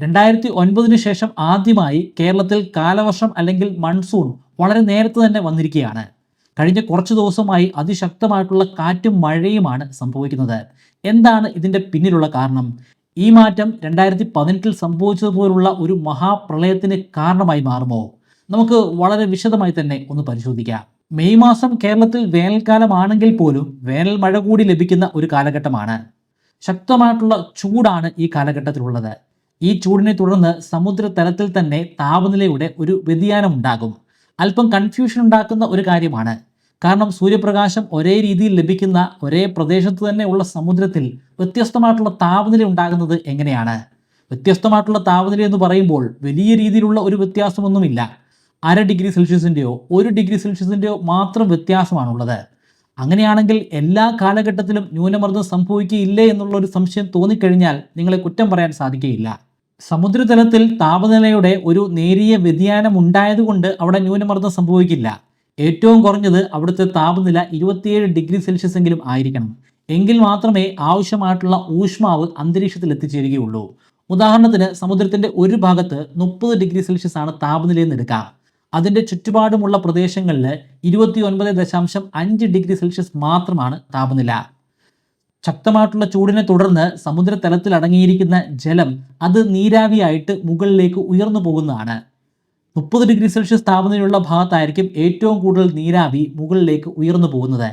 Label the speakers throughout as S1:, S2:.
S1: രണ്ടായിരത്തി ഒൻപതിനു ശേഷം ആദ്യമായി കേരളത്തിൽ കാലവർഷം അല്ലെങ്കിൽ മൺസൂൺ വളരെ നേരത്തെ തന്നെ വന്നിരിക്കുകയാണ്. കഴിഞ്ഞ കുറച്ച് ദിവസമായി അതിശക്തമായിട്ടുള്ള കാറ്റും മഴയുമാണ് സംഭവിക്കുന്നത്. എന്താണ് ഇതിന്റെ പിന്നിലുള്ള കാരണം? ഈ മാറ്റം രണ്ടായിരത്തി പതിനെട്ടിൽ സംഭവിച്ചതുപോലുള്ള ഒരു മഹാപ്രളയത്തിന് കാരണമായി മാറുമോ? നമുക്ക് വളരെ വിശദമായി തന്നെ ഒന്ന് പരിശോധിക്കാം. മെയ് മാസം കേരളത്തിൽ വേനൽക്കാലമാണെങ്കിൽ പോലും വേനൽ മഴ കൂടി ലഭിക്കുന്ന ഒരു കാലഘട്ടമാണ്. ശക്തമായിട്ടുള്ള ചൂടാണ് ഈ കാലഘട്ടത്തിലുള്ളത്. ഈ ചൂടിനെ തുടർന്ന് സമുദ്രതലത്തിൽ തന്നെ താപനിലയുടെ ഒരു വ്യതിയാനം ഉണ്ടാകും. അല്പം കൺഫ്യൂഷൻ ഉണ്ടാക്കുന്ന ഒരു കാര്യമാണ്. കാരണം സൂര്യപ്രകാശം ഒരേ രീതിയിൽ ലഭിക്കുന്ന ഒരേ പ്രദേശത്ത് തന്നെ ഉള്ള സമുദ്രത്തിൽ വ്യത്യസ്തമായിട്ടുള്ള താപനില ഉണ്ടാകുന്നത് എങ്ങനെയാണ്? വ്യത്യസ്തമായിട്ടുള്ള താപനില എന്ന് പറയുമ്പോൾ വലിയ രീതിയിലുള്ള ഒരു വ്യത്യാസമൊന്നുമില്ല. അര ഡിഗ്രി സെൽഷ്യസിന്റെയോ ഒരു ഡിഗ്രി സെൽഷ്യസിന്റെയോ മാത്രം വ്യത്യാസമാണുള്ളത്. അങ്ങനെയാണെങ്കിൽ എല്ലാ കാലഘട്ടത്തിലും ന്യൂനമർദ്ദം സംഭവിക്കുകയില്ലേ എന്നുള്ള ഒരു സംശയം തോന്നിക്കഴിഞ്ഞാൽ നിങ്ങളെ കുറ്റം പറയാൻ സാധിക്കുകയില്ല. സമുദ്രതലത്തിൽ താപനിലയുടെ ഒരു നേരിയ വ്യതിയാനം ഉണ്ടായതുകൊണ്ട് അവിടെ ന്യൂനമർദ്ദം സംഭവിക്കില്ല. ഏറ്റവും കുറഞ്ഞത് അവിടുത്തെ താപനില ഇരുപത്തിയേഴ് ഡിഗ്രി സെൽഷ്യസ് എങ്കിലും ആയിരിക്കണം. എങ്കിൽ മാത്രമേ ആവശ്യമായിട്ടുള്ള ഊഷ്മാവ് അന്തരീക്ഷത്തിൽ എത്തിച്ചേരുകയുള്ളൂ. ഉദാഹരണത്തിന് സമുദ്രത്തിന്റെ ഒരു ഭാഗത്ത് മുപ്പത് ഡിഗ്രി സെൽഷ്യസ് ആണ് താപനിലയെന്ന് എടുക്കാം. അതിന്റെ ചുറ്റുപാടുമുള്ള പ്രദേശങ്ങളിൽ ഇരുപത്തി ഒൻപത് ദശാംശം അഞ്ച് ഡിഗ്രി സെൽഷ്യസ് മാത്രമാണ് താപനില. ശക്തമായിട്ടുള്ള ചൂടിനെ തുടർന്ന് സമുദ്രതലത്തിൽ അടങ്ങിയിരിക്കുന്ന ജലം അത് നീരാവിയായിട്ട് മുകളിലേക്ക് ഉയർന്നു പോകുന്നതാണ്. മുപ്പത് ഡിഗ്രി സെൽഷ്യസ് താപനിലയുള്ള ഭാഗത്തായിരിക്കും ഏറ്റവും കൂടുതൽ നീരാവി മുകളിലേക്ക് ഉയർന്നു പോകുന്നത്.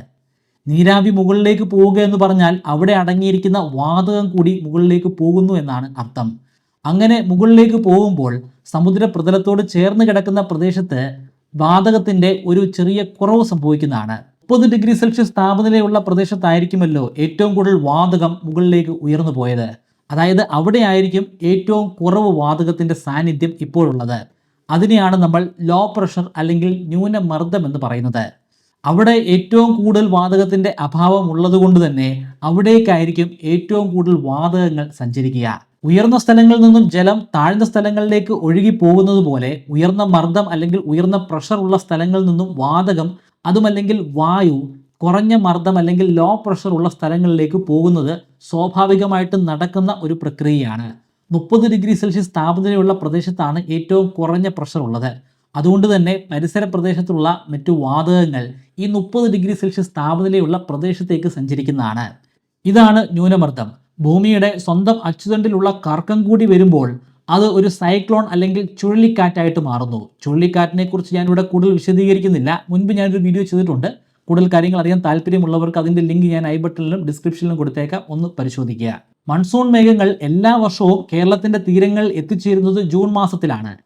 S1: നീരാവി മുകളിലേക്ക് പോവുക എന്ന് പറഞ്ഞാൽ അവിടെ അടങ്ങിയിരിക്കുന്ന വാതകം കൂടി മുകളിലേക്ക് പോകുന്നു എന്നാണ് അർത്ഥം. അങ്ങനെ മുകളിലേക്ക് പോകുമ്പോൾ സമുദ്രപ്രതലത്തോട് ചേർന്ന് കിടക്കുന്ന പ്രദേശത്ത് വാതകത്തിന്റെ ഒരു ചെറിയ കുറവ് സംഭവിക്കുന്നതാണ്. മുപ്പത് ഡിഗ്രി സെൽഷ്യസ് താപനിലയുള്ള പ്രദേശത്തായിരിക്കുമല്ലോ ഏറ്റവും കൂടുതൽ വാതകം മുകളിലേക്ക് ഉയർന്നു പോയത്. അതായത് അവിടെയായിരിക്കും ഏറ്റവും കുറവ് വാതകത്തിന്റെ സാന്നിധ്യം ഇപ്പോഴുള്ളത്. അതിനെയാണ് നമ്മൾ ലോ പ്രഷർ അല്ലെങ്കിൽ ന്യൂനമർദ്ദം എന്ന് പറയുന്നത്. അവിടെ ഏറ്റവും കൂടുതൽ വാതകത്തിന്റെ അഭാവം ഉള്ളതുകൊണ്ട് തന്നെ അവിടേക്കായിരിക്കും ഏറ്റവും കൂടുതൽ വാതകങ്ങൾ സഞ്ചരിക്കുക. ഉയർന്ന സ്ഥലങ്ങളിൽ നിന്നും ജലം താഴ്ന്ന സ്ഥലങ്ങളിലേക്ക് ഒഴുകി പോകുന്നത് പോലെ ഉയർന്ന മർദ്ദം അല്ലെങ്കിൽ ഉയർന്ന പ്രഷർ ഉള്ള സ്ഥലങ്ങളിൽ നിന്നും വാതകം അതുമല്ലെങ്കിൽ വായു കുറഞ്ഞ മർദ്ദം അല്ലെങ്കിൽ ലോ പ്രഷർ ഉള്ള സ്ഥലങ്ങളിലേക്ക് പോകുന്നത് സ്വാഭാവികമായിട്ട് നടക്കുന്ന ഒരു പ്രക്രിയയാണ്. മുപ്പത് ഡിഗ്രി സെൽഷ്യസ് താപനിലയുള്ള പ്രദേശത്താണ് ഏറ്റവും കുറഞ്ഞ പ്രഷർ ഉള്ളത്. അതുകൊണ്ട് തന്നെ പരിസര പ്രദേശത്തുള്ള മറ്റു വാതകങ്ങൾ ഈ മുപ്പത് ഡിഗ്രി സെൽഷ്യസ് താപനിലയുള്ള പ്രദേശത്തേക്ക് സഞ്ചരിക്കുന്നതാണ്. ഇതാണ് ന്യൂനമർദ്ദം. ഭൂമിയുടെ സ്വന്തം അച്ചുതണ്ടിലുള്ള കർക്കം കൂടി വരുമ്പോൾ അത് ഒരു സൈക്ലോൺ അല്ലെങ്കിൽ ചുഴലിക്കാറ്റായിട്ട് മാറുന്നു. ചുഴലിക്കാറ്റിനെ കുറിച്ച് ഞാനിവിടെ കൂടുതൽ വിശദീകരിക്കുന്നില്ല. മുൻപ് ഞാനൊരു വീഡിയോ ചെയ്തിട്ടുണ്ട്. കൂടുതൽ കാര്യങ്ങൾ അറിയാൻ താല്പര്യമുള്ളവർക്ക് അതിന്റെ ലിങ്ക് ഞാൻ ഐ ബട്ടണിലും ഡിസ്ക്രിപ്ഷനിലും കൊടുത്തേക്കാം. ഒന്ന് പരിശോധിക്കുക. മൺസൂൺ മേഘങ്ങൾ എല്ലാ വർഷവും കേരളത്തിന്റെ തീരങ്ങൾ എത്തിച്ചേരുന്നത് ജൂൺ മാസത്തിലാണ്.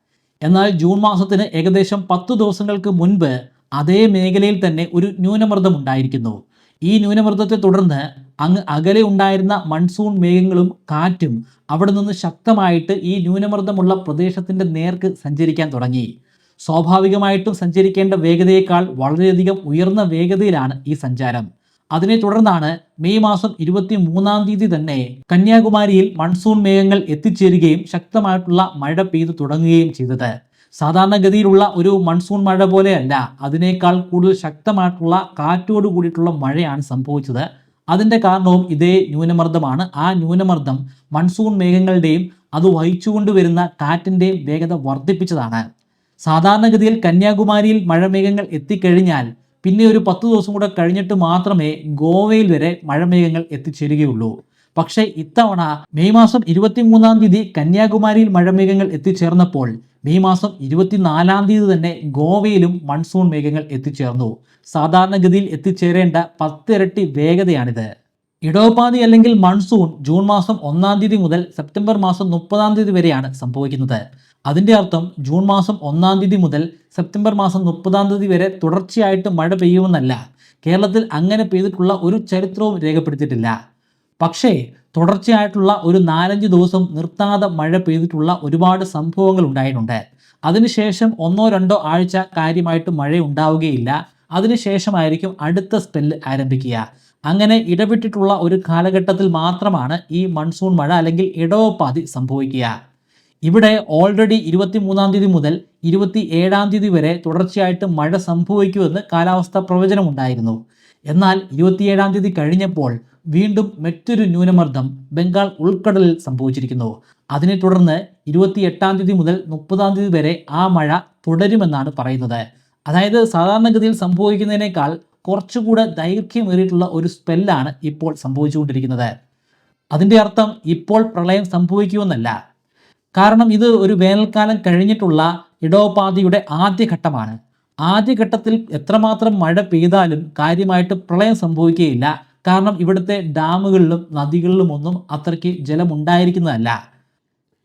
S1: എന്നാൽ ജൂൺ മാസത്തിന് ഏകദേശം പത്ത് ദിവസങ്ങൾക്ക് മുൻപ് അതേ മേഖലയിൽ തന്നെ ഒരു ന്യൂനമർദ്ദം ഉണ്ടായിരിക്കുന്നു. ഈ ന്യൂനമർദ്ദത്തെ തുടർന്ന് അങ്ങ് അകലെ ഉണ്ടായിരുന്ന മൺസൂൺ മേഘങ്ങളും കാറ്റും അവിടെ നിന്ന് ശക്തമായിട്ട് ഈ ന്യൂനമർദ്ദമുള്ള പ്രദേശത്തിന്റെ നേർക്ക് സഞ്ചരിക്കാൻ തുടങ്ങി. സ്വാഭാവികമായിട്ടും സഞ്ചരിക്കേണ്ട വേഗതയേക്കാൾ വളരെയധികം ഉയർന്ന വേഗതയിലാണ് ഈ സഞ്ചാരം. അതിനെ തുടർന്നാണ് മെയ് മാസം ഇരുപത്തി മൂന്നാം തീയതി തന്നെ കന്യാകുമാരിയിൽ മൺസൂൺ മേഘങ്ങൾ എത്തിച്ചേരുകയും ശക്തമായിട്ടുള്ള മഴ പെയ്തു തുടങ്ങുകയും ചെയ്തത്. സാധാരണഗതിയിലുള്ള ഒരു മൺസൂൺ മഴ പോലെയല്ല അതിനേക്കാൾ കൂടുതൽ ശക്തമായിട്ടുള്ള കാറ്റോട് കൂടിയിട്ടുള്ള മഴയാണ് സംഭവിച്ചത്. അതിന്റെ കാരണവും ഇതേ ന്യൂനമർദ്ദമാണ്. ആ ന്യൂനമർദ്ദം മൺസൂൺ മേഘങ്ങളുടെയും അത് വഹിച്ചുകൊണ്ടുവരുന്ന കാറ്റിന്റെയും വേഗത വർദ്ധിപ്പിച്ചതാണ്. സാധാരണഗതിയിൽ കന്യാകുമാരിയിൽ മഴമേഘങ്ങൾ എത്തിക്കഴിഞ്ഞാൽ പിന്നെ ഒരു പത്ത് ദിവസം കൂടെ കഴിഞ്ഞിട്ട് മാത്രമേ ഗോവയിൽ വരെ മഴമേഘങ്ങൾ എത്തിച്ചേരുകയുള്ളൂ. പക്ഷേ ഇത്തവണ മെയ് മാസം ഇരുപത്തിമൂന്നാം തീയതി കന്യാകുമാരിയിൽ മഴമേഘങ്ങൾ എത്തിച്ചേർന്നപ്പോൾ മെയ് മാസം ഇരുപത്തിനാലാം തീയതി തന്നെ ഗോവയിലും മൺസൂൺ മേഘങ്ങൾ എത്തിച്ചേർന്നു. സാധാരണഗതിയിൽ എത്തിച്ചേരേണ്ട പത്തിരട്ടി വേഗതയാണിത്. ഇടവപ്പാതി അല്ലെങ്കിൽ മൺസൂൺ ജൂൺ മാസം ഒന്നാം തീയതി മുതൽ സെപ്റ്റംബർ മാസം മുപ്പതാം തീയതി വരെയാണ് സംഭവിക്കുന്നത്. അതിന്റെ അർത്ഥം ജൂൺ മാസം ഒന്നാം തീയതി മുതൽ സെപ്റ്റംബർ മാസം മുപ്പതാം തീയതി വരെ തുടർച്ചയായിട്ട് മഴ പെയ്യുമെന്നല്ല. കേരളത്തിൽ അങ്ങനെ പെയ്തിട്ടുള്ള ഒരു ചരിത്രവും രേഖപ്പെടുത്തിയിട്ടില്ല. പക്ഷേ തുടർച്ചയായിട്ടുള്ള ഒരു നാലഞ്ച് ദിവസം നിർത്താതെ മഴ പെയ്തിട്ടുള്ള ഒരുപാട് സംഭവങ്ങൾ ഉണ്ടായിട്ടുണ്ട്. അതിനുശേഷം ഒന്നോ രണ്ടോ ആഴ്ച കാര്യമായിട്ട് മഴ ഉണ്ടാവുകയില്ല അതിനുശേഷമായിരിക്കും അടുത്ത സ്പെല്ല് ആരംഭിക്കുക. അങ്ങനെ ഇടപെട്ടിട്ടുള്ള ഒരു കാലഘട്ടത്തിൽ മാത്രമാണ് ഈ മൺസൂൺ മഴ അല്ലെങ്കിൽ ഇടവപ്പാതി സംഭവിക്കുക. ഇവിടെ ഓൾറെഡി ഇരുപത്തി മൂന്നാം തീയതി മുതൽ ഇരുപത്തി ഏഴാം തീയതി വരെ തുടർച്ചയായിട്ട് മഴ സംഭവിക്കുമെന്ന് കാലാവസ്ഥാ പ്രവചനമുണ്ടായിരുന്നു. എന്നാൽ ഇരുപത്തിയേഴാം തീയതി കഴിഞ്ഞപ്പോൾ വീണ്ടും മറ്റൊരു ന്യൂനമർദ്ദം ബംഗാൾ ഉൾക്കടലിൽ സംഭവിച്ചിരിക്കുന്നു. അതിനെ തുടർന്ന് ഇരുപത്തി എട്ടാം തീയതി മുതൽ മുപ്പതാം തീയതി വരെ ആ മഴ തുടരുമെന്നാണ് പറയുന്നത്. അതായത് സാധാരണഗതിയിൽ സംഭവിക്കുന്നതിനേക്കാൾ കുറച്ചുകൂടെ ദൈർഘ്യമേറിയിട്ടുള്ള ഒരു സ്പെല്ലാണ് ഇപ്പോൾ സംഭവിച്ചുകൊണ്ടിരിക്കുന്നത്. അതിന്റെ അർത്ഥം ഇപ്പോൾ പ്രളയം സംഭവിക്കുമെന്നല്ല. കാരണം ഇത് ഒരു വേനൽക്കാലം കഴിഞ്ഞിട്ടുള്ള ഇടോപാധിയുടെ ആദ്യഘട്ടമാണ്. ആദ്യഘട്ടത്തിൽ എത്രമാത്രം മഴ പെയ്താലും കാര്യമായിട്ട് പ്രളയം സംഭവിക്കുകയില്ല. കാരണം ഇവിടുത്തെ ഡാമുകളിലും നദികളിലും ഒന്നും അത്രയ്ക്ക് ജലമുണ്ടായിരിക്കുന്നതല്ല.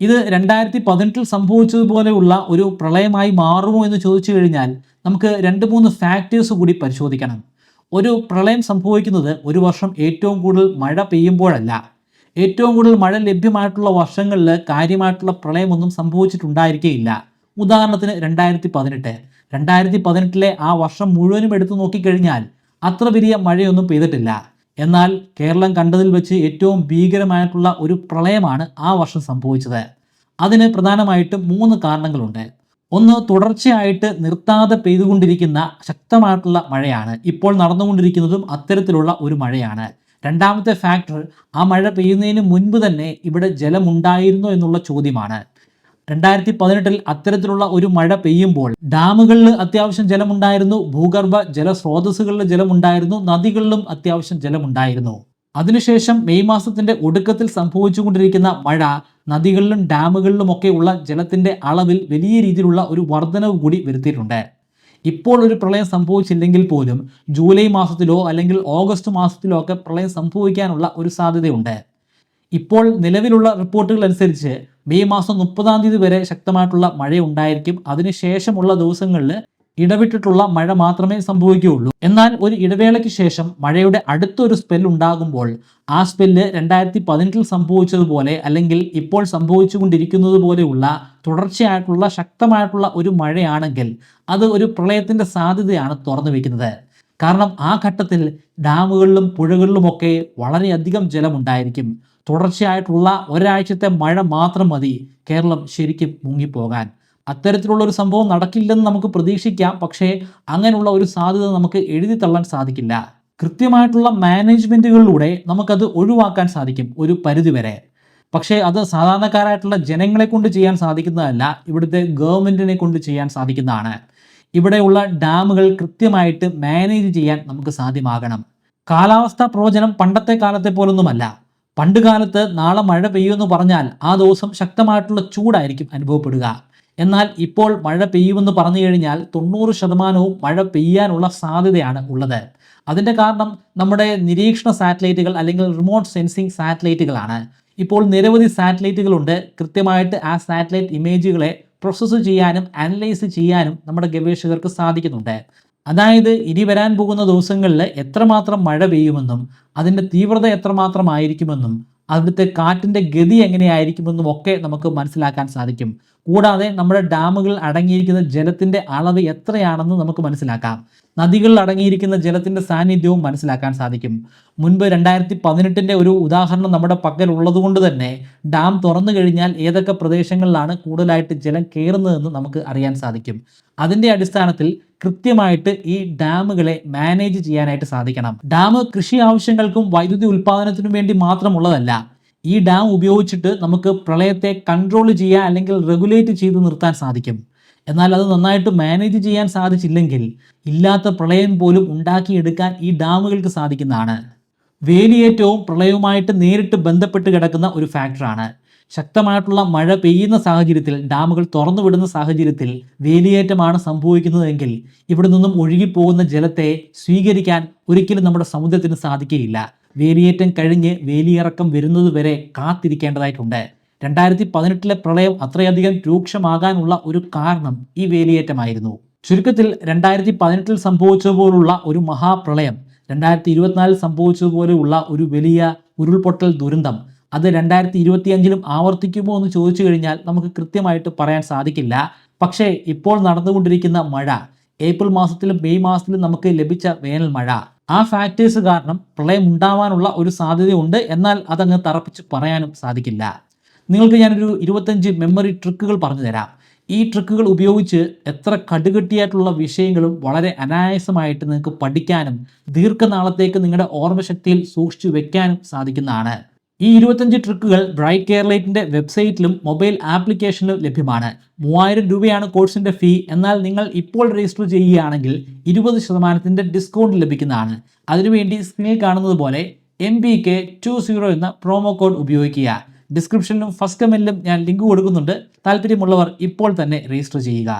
S1: ഇത് രണ്ടായിരത്തി പതിനെട്ടിൽ സംഭവിച്ചതുപോലെയുള്ള ഒരു പ്രളയമായി മാറുമോ എന്ന് ചോദിച്ചു കഴിഞ്ഞാൽ നമുക്ക് രണ്ട് മൂന്ന് ഫാക്ടേഴ്സ് കൂടി പരിശോധിക്കണം. ഒരു പ്രളയം സംഭവിക്കുന്നത് ഒരു വർഷം ഏറ്റവും കൂടുതൽ മഴ പെയ്യുമ്പോഴല്ല. ഏറ്റവും കൂടുതൽ മഴ ലഭ്യമായിട്ടുള്ള വർഷങ്ങളിൽ കാര്യമായിട്ടുള്ള പ്രളയമൊന്നും സംഭവിച്ചിട്ടുണ്ടായിരിക്കുകയില്ല ഉദാഹരണത്തിന് രണ്ടായിരത്തി പതിനെട്ട് രണ്ടായിരത്തി പതിനെട്ടിലെ ആ വർഷം മുഴുവനും എടുത്തു നോക്കിക്കഴിഞ്ഞാൽ അത്ര വലിയ മഴയൊന്നും പെയ്തിട്ടില്ല. എന്നാൽ കേരളം കണ്ടതിൽ വെച്ച് ഏറ്റവും ഭീകരമായിട്ടുള്ള ഒരു പ്രളയമാണ് ആ വർഷം സംഭവിച്ചത്. അതിന് പ്രധാനമായിട്ടും മൂന്ന് കാരണങ്ങളുണ്ട്. ഒന്ന് തുടർച്ചയായിട്ട് നിർത്താതെ പെയ്തുകൊണ്ടിരിക്കുന്ന ശക്തമായിട്ടുള്ള മഴയാണ്. ഇപ്പോൾ നടന്നുകൊണ്ടിരിക്കുന്നതും അത്തരത്തിലുള്ള ഒരു മഴയാണ്. രണ്ടാമത്തെ ഫാക്ടർ ആ മഴ പെയ്യുന്നതിന് മുൻപ് തന്നെ ഇവിടെ ജലമുണ്ടായിരുന്നോ എന്നുള്ള ചോദ്യമാണ്. രണ്ടായിരത്തി പതിനെട്ടിൽ അത്തരത്തിലുള്ള ഒരു മഴ പെയ്യുമ്പോൾ ഡാമുകളിൽ അത്യാവശ്യം ജലമുണ്ടായിരുന്നു ഭൂഗർഭ ജലസ്രോതസ്സുകളിൽ ജലമുണ്ടായിരുന്നു നദികളിലും അത്യാവശ്യം ജലമുണ്ടായിരുന്നു. അതിനുശേഷം മെയ് മാസത്തിന്റെ ഒടുക്കത്തിൽ സംഭവിച്ചുകൊണ്ടിരിക്കുന്ന മഴ നദികളിലും ഡാമുകളിലും ഒക്കെ ഉള്ള ജലത്തിന്റെ അളവിൽ വലിയ രീതിയിലുള്ള ഒരു വർധനവ് കൂടി വരുത്തിയിട്ടുണ്ട്. ഇപ്പോൾ ഒരു പ്രളയം സംഭവിച്ചില്ലെങ്കിൽ പോലും ജൂലൈ മാസത്തിലോ അല്ലെങ്കിൽ ഓഗസ്റ്റ് മാസത്തിലോ ഒക്കെ പ്രളയം സംഭവിക്കാനുള്ള ഒരു സാധ്യതയുണ്ട്. ഇപ്പോൾ നിലവിലുള്ള റിപ്പോർട്ടുകൾ അനുസരിച്ച് മെയ് മാസം മുപ്പതാം തീയതി വരെ ശക്തമായിട്ടുള്ള മഴ ഉണ്ടായിരിക്കും അതിനുശേഷമുള്ള ദിവസങ്ങളിൽ ഇടവിട്ടിട്ടുള്ള മഴ മാത്രമേ സംഭവിക്കുകയുള്ളൂ. എന്നാൽ ഒരു ഇടവേളയ്ക്ക് ശേഷം മഴയുടെ അടുത്തൊരു സ്പെൽ ഉണ്ടാകുമ്പോൾ ആ സ്പെല്ല് രണ്ടായിരത്തി പതിനെട്ടിൽ സംഭവിച്ചതുപോലെ അല്ലെങ്കിൽ ഇപ്പോൾ സംഭവിച്ചുകൊണ്ടിരിക്കുന്നത് പോലെയുള്ള തുടർച്ചയായിട്ടുള്ള ശക്തമായിട്ടുള്ള ഒരു മഴയാണെങ്കിൽ അത് ഒരു പ്രളയത്തിന്റെ സാധ്യതയാണ് തുറന്നു വയ്ക്കുന്നത്. കാരണം ആ ഘട്ടത്തിൽ ഡാമുകളിലും പുഴകളിലുമൊക്കെ വളരെയധികം ജലമുണ്ടായിരിക്കും. തുടർച്ചയായിട്ടുള്ള ഒരാഴ്ചത്തെ മഴ മാത്രം മതി കേരളം ശരിക്കും മുങ്ങിപ്പോകാൻ. അത്തരത്തിലുള്ള ഒരു സംഭവം നടക്കില്ലെന്ന് നമുക്ക് പ്രതീക്ഷിക്കാം. പക്ഷേ അങ്ങനെയുള്ള ഒരു സാധ്യത നമുക്ക് എഴുതി തള്ളാൻ സാധിക്കില്ല. കൃത്യമായിട്ടുള്ള മാനേജ്മെന്റുകളിലൂടെ നമുക്കത് ഒഴിവാക്കാൻ സാധിക്കും ഒരു പരിധിവരെ പക്ഷേ അത് സാധാരണക്കാരായിട്ടുള്ള ജനങ്ങളെ കൊണ്ട് ചെയ്യാൻ സാധിക്കുന്നതല്ല ഇവിടുത്തെ ഗവൺമെന്റിനെ കൊണ്ട് ചെയ്യാൻ സാധിക്കുന്നതാണ്. ഇവിടെയുള്ള ഡാമുകൾ കൃത്യമായിട്ട് മാനേജ് ചെയ്യാൻ നമുക്ക് സാധ്യമാകണം. കാലാവസ്ഥാ പ്രവചനം പണ്ടത്തെ കാലത്തെ പോലൊന്നുമല്ല. പണ്ട് കാലത്ത് നാളെ മഴ പെയ്യുമെന്ന് പറഞ്ഞാൽ ആ ദിവസം ശക്തമായിട്ടുള്ള ചൂടായിരിക്കും അനുഭവപ്പെടുക. എന്നാൽ ഇപ്പോൾ മഴ പെയ്യുമെന്ന് പറഞ്ഞു കഴിഞ്ഞാൽ തൊണ്ണൂറ് ശതമാനവും മഴ പെയ്യാനുള്ള സാധ്യതയാണ് ഉള്ളത്. അതിന്റെ കാരണം നമ്മുടെ നിരീക്ഷണ സാറ്റലൈറ്റുകൾ അല്ലെങ്കിൽ റിമോട്ട് സെൻസിങ് സാറ്റലൈറ്റുകളാണ്. ഇപ്പോൾ നിരവധി സാറ്റലൈറ്റുകളുണ്ട്. കൃത്യമായിട്ട് ആ സാറ്റലൈറ്റ് ഇമേജുകളെ പ്രോസസ്സ് ചെയ്യാനും അനലൈസ് ചെയ്യാനും നമ്മുടെ ഗവേഷകർക്ക് സാധിക്കുന്നുണ്ട്. അതായത് ഇനി വരാൻ പോകുന്ന ദിവസങ്ങളിൽ എത്രമാത്രം മഴ പെയ്യുമെന്നും അതിന്റെ തീവ്രത എത്രമാത്രം ആയിരിക്കുമെന്നും അവിടുത്തെ കാറ്റിന്റെ ഗതി എങ്ങനെയായിരിക്കുമെന്നും ഒക്കെ നമുക്ക് മനസ്സിലാക്കാൻ സാധിക്കും. കൂടാതെ നമ്മുടെ ഡാമുകൾ അടങ്ങിയിരിക്കുന്ന ജലത്തിന്റെ അളവ് എത്രയാണെന്ന് നമുക്ക് മനസ്സിലാക്കാം. നദികളിൽ അടങ്ങിയിരിക്കുന്ന ജലത്തിന്റെ സാന്നിധ്യവും മനസ്സിലാക്കാൻ സാധിക്കും. മുൻപ് രണ്ടായിരത്തി പതിനെട്ടിന്റെ ഒരു ഉദാഹരണം നമ്മുടെ പക്കൽ ഉള്ളതുകൊണ്ട് തന്നെ ഡാം തുറന്നു കഴിഞ്ഞാൽ ഏതൊക്കെ പ്രദേശങ്ങളിലാണ് കൂടുതലായിട്ട് ജലം കയറുന്നതെന്ന് നമുക്ക് അറിയാൻ സാധിക്കും. അതിന്റെ അടിസ്ഥാനത്തിൽ കൃത്യമായിട്ട് ഈ ഡാമുകളെ മാനേജ് ചെയ്യാനായിട്ട് സാധിക്കണം. ഡാം കൃഷി ആവശ്യങ്ങൾക്കും വൈദ്യുതി ഉൽപ്പാദനത്തിനും വേണ്ടി മാത്രമുള്ളതല്ല ഈ ഡാം ഉപയോഗിച്ചിട്ട് നമുക്ക് പ്രളയത്തെ കൺട്രോൾ ചെയ്യാൻ അല്ലെങ്കിൽ റെഗുലേറ്റ് ചെയ്ത് നിർത്താൻ സാധിക്കും. എന്നാൽ അത് നന്നായിട്ട് മാനേജ് ചെയ്യാൻ സാധിച്ചില്ലെങ്കിൽ ഇല്ലാത്ത പ്രളയം പോലും ഉണ്ടാക്കിയെടുക്കാൻ ഈ ഡാമുകൾക്ക് സാധിക്കുന്നതാണ്. വേലിയേറ്റവും പ്രളയവുമായിട്ട് നേരിട്ട് ബന്ധപ്പെട്ട് കിടക്കുന്ന ഒരു ഫാക്ടറാണ് ശക്തമായിട്ടുള്ള മഴ പെയ്യുന്ന സാഹചര്യത്തിൽ ഡാമുകൾ തുറന്നുവിടുന്ന സാഹചര്യത്തിൽ വേലിയേറ്റമാണ് സംഭവിക്കുന്നതെങ്കിൽ ഇവിടെ നിന്നും ഒഴുകിപ്പോകുന്ന ജലത്തെ സ്വീകരിക്കാൻ ഒരിക്കലും നമ്മുടെ സമുദ്രത്തിന് സാധിക്കുകയില്ല. വേലിയേറ്റം കഴിഞ്ഞ് വേലിയിറക്കം വരുന്നത് വരെ കാത്തിരിക്കേണ്ടതായിട്ടുണ്ട്. രണ്ടായിരത്തി പതിനെട്ടിലെ പ്രളയം അത്രയധികം രൂക്ഷമാകാനുള്ള ഒരു കാരണം ഈ വേലിയേറ്റമായിരുന്നു. ചുരുക്കത്തിൽ രണ്ടായിരത്തി പതിനെട്ടിൽ സംഭവിച്ചതുപോലുള്ള ഒരു മഹാപ്രളയം രണ്ടായിരത്തി ഇരുപത്തിനാലിൽ സംഭവിച്ചതുപോലെയുള്ള ഒരു വലിയ ഉരുൾപൊട്ടൽ ദുരന്തം അത് രണ്ടായിരത്തി ഇരുപത്തിയഞ്ചിലും ആവർത്തിക്കുമോ എന്ന് ചോദിച്ചു കഴിഞ്ഞാൽ നമുക്ക് കൃത്യമായിട്ട് പറയാൻ സാധിക്കില്ല. പക്ഷേ ഇപ്പോൾ നടന്നുകൊണ്ടിരിക്കുന്ന മഴ ഏപ്രിൽ മാസത്തിലും മെയ് മാസത്തിലും നമുക്ക് ലഭിച്ച വേനൽ മഴ ആ ഫാക്ടേഴ്സ് കാരണം പ്രളയം ഉണ്ടാവാനുള്ള ഒരു സാധ്യതയുണ്ട് എന്നാൽ അതങ്ങ് തറപ്പിച്ച് പറയാനും സാധിക്കില്ല. നിങ്ങൾക്ക് ഞാനൊരു ഇരുപത്തഞ്ച് മെമ്മറി ട്രിക്കുകൾ പറഞ്ഞു തരാം. ഈ ട്രിക്കുകൾ ഉപയോഗിച്ച് എത്ര കടുകട്ടിയായിട്ടുള്ള വിഷയങ്ങളും വളരെ അനായാസമായിട്ട് നിങ്ങൾക്ക് പഠിക്കാനും ദീർഘനാളത്തേക്ക് നിങ്ങളുടെ ഓർമ്മശക്തിയിൽ സൂക്ഷിച്ചു വെക്കാനും സാധിക്കുന്നതാണ്. ഈ ഇരുപത്തഞ്ച് ട്രിക്കുകൾ ബ്രൈറ്റ് കെയർലൈറ്റിന്റെ വെബ്സൈറ്റിലും മൊബൈൽ ആപ്ലിക്കേഷനിലും ലഭ്യമാണ്. മൂവായിരം രൂപയാണ് കോഴ്സിന്റെ ഫീ. എന്നാൽ നിങ്ങൾ ഇപ്പോൾ രജിസ്റ്റർ ചെയ്യുകയാണെങ്കിൽ ഇരുപത് ശതമാനത്തിന്റെ ഡിസ്കൗണ്ട് ലഭിക്കുന്നതാണ്. അതിനുവേണ്ടി സ്ക്രീനിൽ കാണുന്നത് പോലെ M B K two zero എന്ന പ്രോമോ കോഡ് ഉപയോഗിക്കുക. ഡിസ്ക്രിപ്ഷനിലും ഫസ്റ്റ് കമന്റിലും ഞാൻ ലിങ്ക് കൊടുക്കുന്നുണ്ട്. താല്പര്യമുള്ളവർ ഇപ്പോൾ തന്നെ രജിസ്റ്റർ ചെയ്യുക.